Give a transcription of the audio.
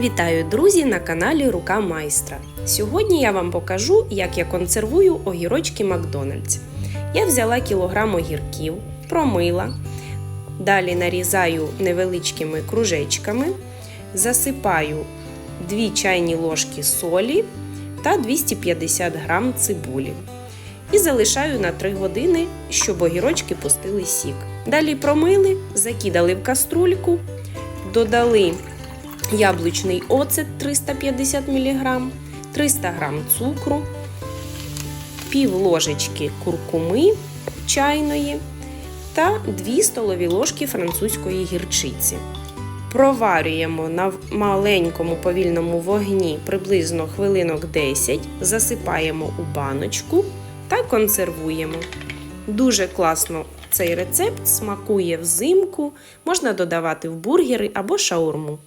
Вітаю, друзі, на каналі Рука Майстра. Сьогодні я вам покажу, як я консервую огірочки Макдональдс. Я взяла кілограм огірків, промила, далі нарізаю невеличкими кружечками, засипаю 2 чайні ложки солі та 250 грам цибулі. І залишаю на 3 години, щоб огірочки пустили сік. Далі промили, закидали в каструльку, додали яблучний оцет 350 мг, 300 г цукру, пів ложечки куркуми чайної та 2 столові ложки французької гірчиці. Проварюємо на маленькому повільному вогні приблизно хвилинок 10, засипаємо у баночку та консервуємо. Дуже класно цей рецепт смакує взимку, можна додавати в бургери або шаурму.